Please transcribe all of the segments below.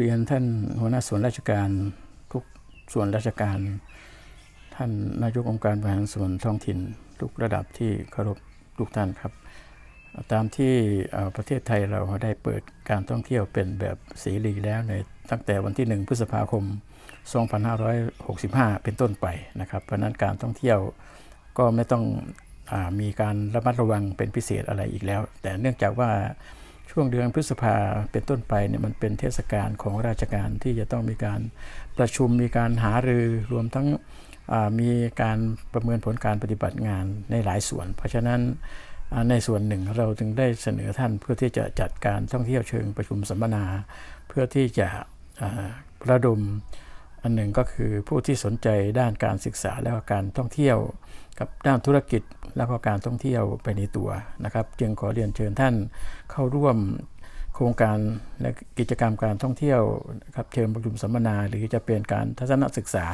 เรียนท่านหัวหน้าส่วนราชการทุกส่วนราชการ ท่านนายกองค์การบริหารส่วนท้องถิ่น ทุกระดับที่เคารพทุกท่านครับ ตามที่ประเทศไทยเราได้เปิดการท่องเที่ยวเป็นแบบเสรีแล้วในตั้งแต่วันที่ 1 พฤษภาคม 2565 เป็นต้นไปนะครับเพราะนั้นการท่องเที่ยวก็ไม่ต้องอมีการระมัดระวังเป็นพิเศษอะไรอีกแล้ว แต่เนื่องจากว่า ช่วงเดือนพฤษภาเป็นต้นไปเนี่ยมันเป็นเทศกาลของราชการที่จะต้องมีการประชุมมีการหารือรวมทั้งมีการประเมินผลการปฏิบัติงานในหลายส่วน เพราะฉะนั้นในส่วนหนึ่งเราจึงได้เสนอท่านเพื่อที่จะจัดการท่องเที่ยวเชิงประชุมสัมมนา เพื่อที่จะอ่าระดม อันหนึ่งก็คือผู้ที่สนใจด้านการศึกษาและก็การท่องเที่ยว กับด้านธุรกิจแล้วก็การท่องเที่ยวไปในตัวนะครับ จึงขอเรียนเชิญท่านเข้าร่วมโครงการและกิจกรรมการท่องเที่ยวครับเชิญประชุมสัมมนาหรือจะเป็นการทัศนศึกษา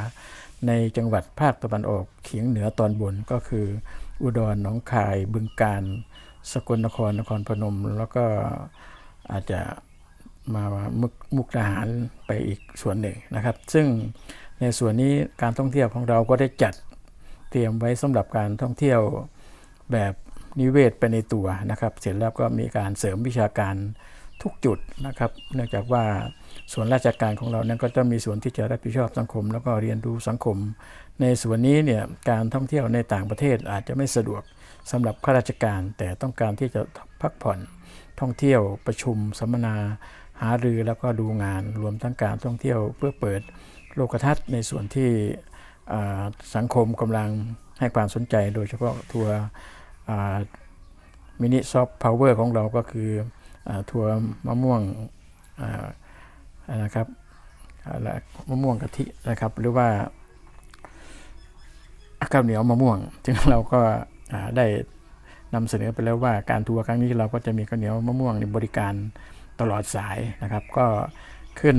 ในจังหวัดภาคตะวันออกเฉียงเหนือตอนบนก็คือ อุดรหนองคายบึงกาฬสกลนครนครพนม แล้วก็อาจจะ มามุกมุกดาหารไปอีกส่วนหนึ่งนะครับ ซึ่งในส่วนนี้การท่องเที่ยวของเราก็ได้จัดเตรียมไว้สำหรับการท่องเที่ยวแบบนิเวศไปในตัวนะครับ เสร็จแล้วก็มีการเสริมวิชาการทุกจุดนะครับ เนื่องจากว่าส่วนราชการของเรานั้นก็จะมีส่วนที่จะรับผิดชอบสังคม แล้วก็เรียนรู้สังคม ในส่วนนี้เนี่ยการท่องเที่ยวในต่างประเทศอาจจะไม่สะดวกสำหรับข้าราชการ แต่ต้องการที่จะพักผ่อนท่องเที่ยวประชุมสัมมนา หารือแล้วก็ดูงานรวมทั้งการท่องเที่ยวเพื่อเปิดโลกทัศน์ในส่วนที่สังคมกำลังให้ความสนใจโดยเฉพาะทัวร์มินิซอฟต์พาวเวอร์ของเราก็คืออทัวร์มะม่วงนะครับอะมะม่วงกะทินะครับ หรือว่าข้าวเหนียวมะม่วงซึ่งเราก็ได้นำเสนอไปแล้วว่าการทัวร์ครั้งนี้เราก็จะมีข้าวเหนียวมะม่วงในบริการ ตลอดสายนะครับ ก็ขึ้น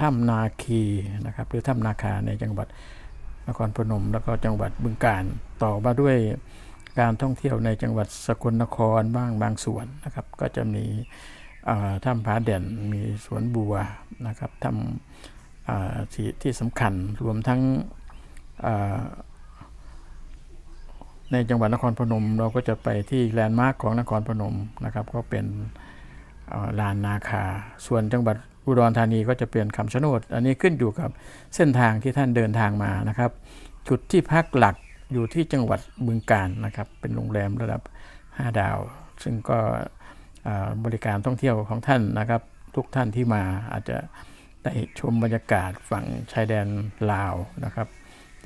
ถ้ำนาคีนะครับ หรือถ้ำนาคาในจังหวัดนครพนม แล้วก็จังหวัดบึงกาฬต่อมาด้วยการท่องเที่ยวในจังหวัดสกลนครบ้างบางส่วนนะครับ ก็จะมีถ้ำผาเด่นมีสวนบัวนะครับถ้ำที่ที่สำคัญรวมทั้งในจังหวัดนครพนม เราก็จะไปที่แลนด์มาร์คของนครพนมนะครับ ก็เป็น ลานนาคา ส่วนจังหวัดอุดรธานีก็จะเป็นคำชะโนด อันนี้ขึ้นอยู่กับเส้นทางที่ท่านเดินทางมานะครับ จุดที่พักหลักอยู่ที่จังหวัดบึงกาฬนะครับ เป็นโรงแรมระดับ 5 ดาว ซึ่งก็บริการท่องเที่ยวของท่านนะครับ ทุกท่านที่มาอาจจะได้ชมบรรยากาศฝั่งชายแดนลาวนะครับ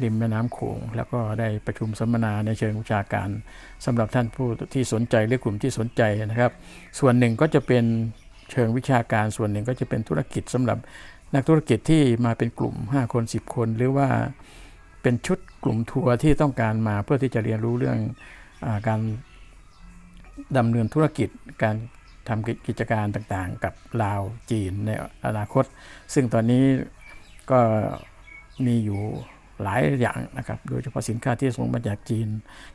ริมแม่น้ำโขงแล้วก็ได้ประชุมสัมมนาในเชิงวิชาการสำหรับท่านผู้ที่สนใจหรือกลุ่มที่สนใจนะครับ ส่วนหนึ่งก็จะเป็นเชิงวิชาการส่วนหนึ่งก็จะเป็นธุรกิจสำหรับนักธุรกิจที่มาเป็นกลุ่ม 5 คน 10 คน หรือว่าเป็นชุดกลุ่มทัวร์ที่ต้องการมาเพื่อที่จะเรียนรู้เรื่องอการดำเนินธุรกิจการทำกิจการต่างๆ กับลาวจีนในอนาคต ซึ่งตอนนี้ก็มีอยู่ หลายอย่างนะครับ โดยเฉพาะสินค้าที่ส่งมาจากจีน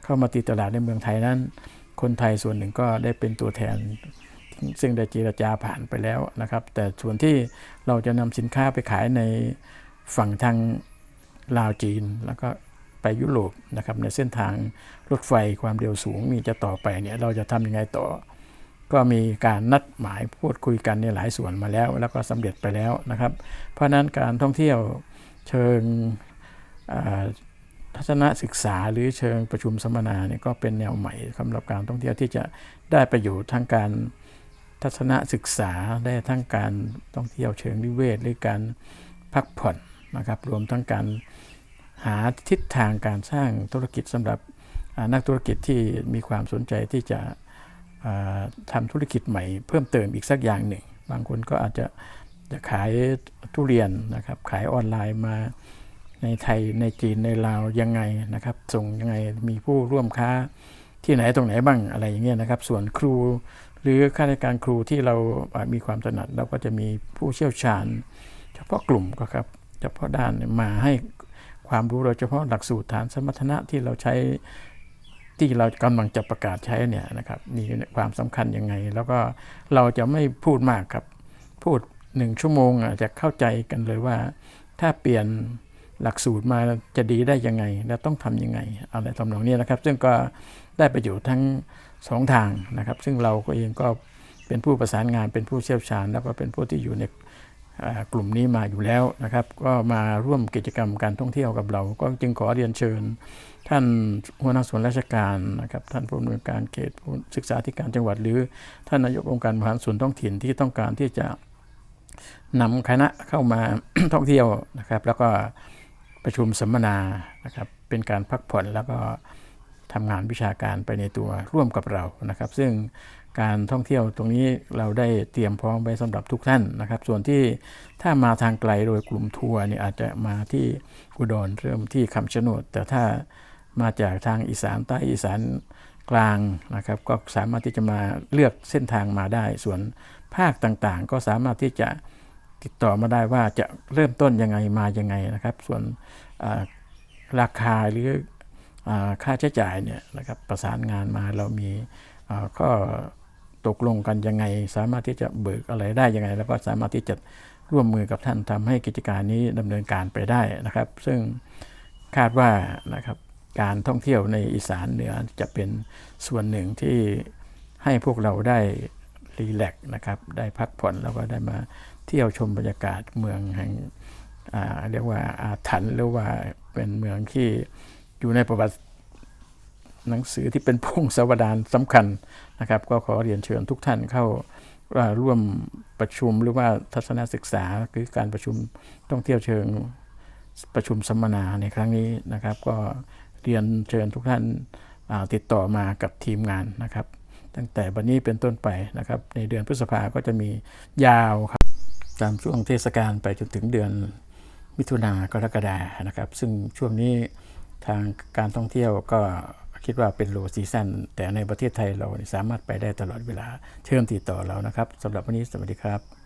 เข้ามาตีตลาดในเมืองไทยนั้น คนไทยส่วนหนึ่งก็ได้เป็นตัวแทน ซึ่งได้เจรจาผ่านไปแล้วนะครับ แต่ส่วนที่เราจะนำสินค้าไปขายในฝั่งทางลาวจีนแล้วก็ไปยุโรปนะครับในเส้นทางรถไฟความเร็วสูงนี่จะต่อไปเนี่ยเราจะทำยังไงต่อ ก็มีการนัดหมายพูดคุยกันในหลายส่วนมาแล้ว แล้วก็สำเร็จไปแล้วนะครับ เพราะฉะนั้นการท่องเที่ยวเชิง ทัศนศึกษาหรือเชิงประชุมสัมมนาเนี่ยก็เป็นแนวใหม่สำหรับการท่องเที่ยวที่จะได้ประโยชน์ทั้งการทัศนศึกษาได้ทั้งการท่องเที่ยวเชิงนิเวศ หรือการพักผ่อนนะครับรวมทั้งการหาทิศทางการสร้างธุรกิจสำหรับนักธุรกิจที่มีความสนใจที่จะอ่าทำธุรกิจใหม่เพิ่มเติมอีกสักอย่างหนึ่ง บางคนก็อาจจะจะขายทุเรียนนะครับขายออนไลน์มา ในไทยในจีนในลาวยังไงนะครับ ส่งยังไงมีผู้ร่วมค้าที่ไหนตรงไหนบ้างอะไรอย่างเงี้ยนะครับ ส่วนครูหรือข้าราชการครูที่เรามีความถนัดเราก็จะมีผู้เชี่ยวชาญ เฉพาะกลุ่มก็ครับเฉพาะด้านมาให้ความรู้โดยเฉพาะหลักสูตรฐานสมรรถนะที่เราใช้ที่เรากำลังจะประกาศใช้เนี่ยนะครับมีความสำคัญยังไง แล้วก็เราจะไม่พูดมากครับ พูดหนึ่งชั่วโมงอาจจะเข้าใจกันเลยว่า ถ้าเปลี่ยน หลักสูตรมาจะดีได้ยังไง และต้องทำยังไงอะไรทำนองนี้นะครับ ซึ่งก็ได้ประโยชน์ทั้งสองทางนะครับ ซึ่งเราก็เองก็เป็นผู้ประสานงานเป็นผู้เชี่ยวชาญ แล้วก็เป็นผู้ที่อยู่ในกลุ่มนี้มาอยู่แล้วนะครับ ก็มาร่วมกิจกรรมการท่องเที่ยวกับเรา ก็จึงขอเรียนเชิญ ท่านหัวหน้าส่วนราชการนะครับ ท่านผู้อำนวยการเขตผู้ศึกษาธิการจังหวัด หรือท่านนายกองค์การบริหารส่วนท้องถิ่นที่ต้องการที่จะนำคณะเข้ามาท่องเที่ยวนะครับ แล้วก็ ประชุมสัมมนานะครับเป็นการพักผ่อนแล้วก็ทำงานวิชาการไปในตัวร่วมกับเรานะครับ ซึ่งการท่องเที่ยวตรงนี้เราได้เตรียมพร้อมไว้สำหรับทุกท่านนะครับ ส่วนที่ถ้ามาทางไกลโดยกลุ่มทัวร์เนี่ยอาจจะมาที่อุดรเริ่มที่คำชะโนด แต่ถ้ามาจากทางอีสานใต้อีสานกลางนะครับก็สามารถที่จะมาเลือกเส้นทางมาได้ ส่วนภาคต่างๆ ก็สามารถที่จะ ติดต่อมาได้ว่าจะเริ่มต้นยังไงมายังไงนะครับ ส่วนราคาหรือค่าใช้จ่ายเนี่ยนะครับประสานงานมาเรามีอ่าข้อตกลงกันยังไง สามารถที่จะเบิกอะไรได้ยังไง แล้วก็สามารถที่จะร่วมมือกับท่านทำให้กิจการนี้ดำเนินการไปได้นะครับ ซึ่งคาดว่านะครับการท่องเที่ยวในอีสานเหนือจะเป็นส่วนหนึ่งที่ให้พวกเราได้รีแลกซ์นะครับได้พักผ่อนแล้วก็ได้มา เที่ยวชมบรรยากาศเมืองแห่งเรียกว่าอาถรรพ์หรือว่าเป็นเมืองที่อยู่ในประวัติหนังสือที่เป็นพงศาวดารสำคัญนะครับ ก็ขอเรียนเชิญทุกท่านเข้าร่วมประชุมหรือว่าทัศนศึกษาคือการประชุมท่องเที่ยวเชิงประชุมสัมมนาในครั้งนี้นะครับ ก็เรียนเชิญทุกท่านาติดต่อมากับทีมงานนะครับ ตั้งแต่วันนี้เป็นต้นไปนะครับ ในเดือนพฤษภาก็จะมียาวครับ ตามช่วงเทศกาลไปจนถึงเดือนมิถุนากรกฎานะครับ ซึ่งช่วงนี้ทางการท่องเที่ยวก็คิดว่าเป็นโลซีซันแต่ในประเทศไทยเราสามารถไปได้ตลอดเวลาเชิญติดต่อเรานะครับสำหรับวันนี้สวัสดีครับ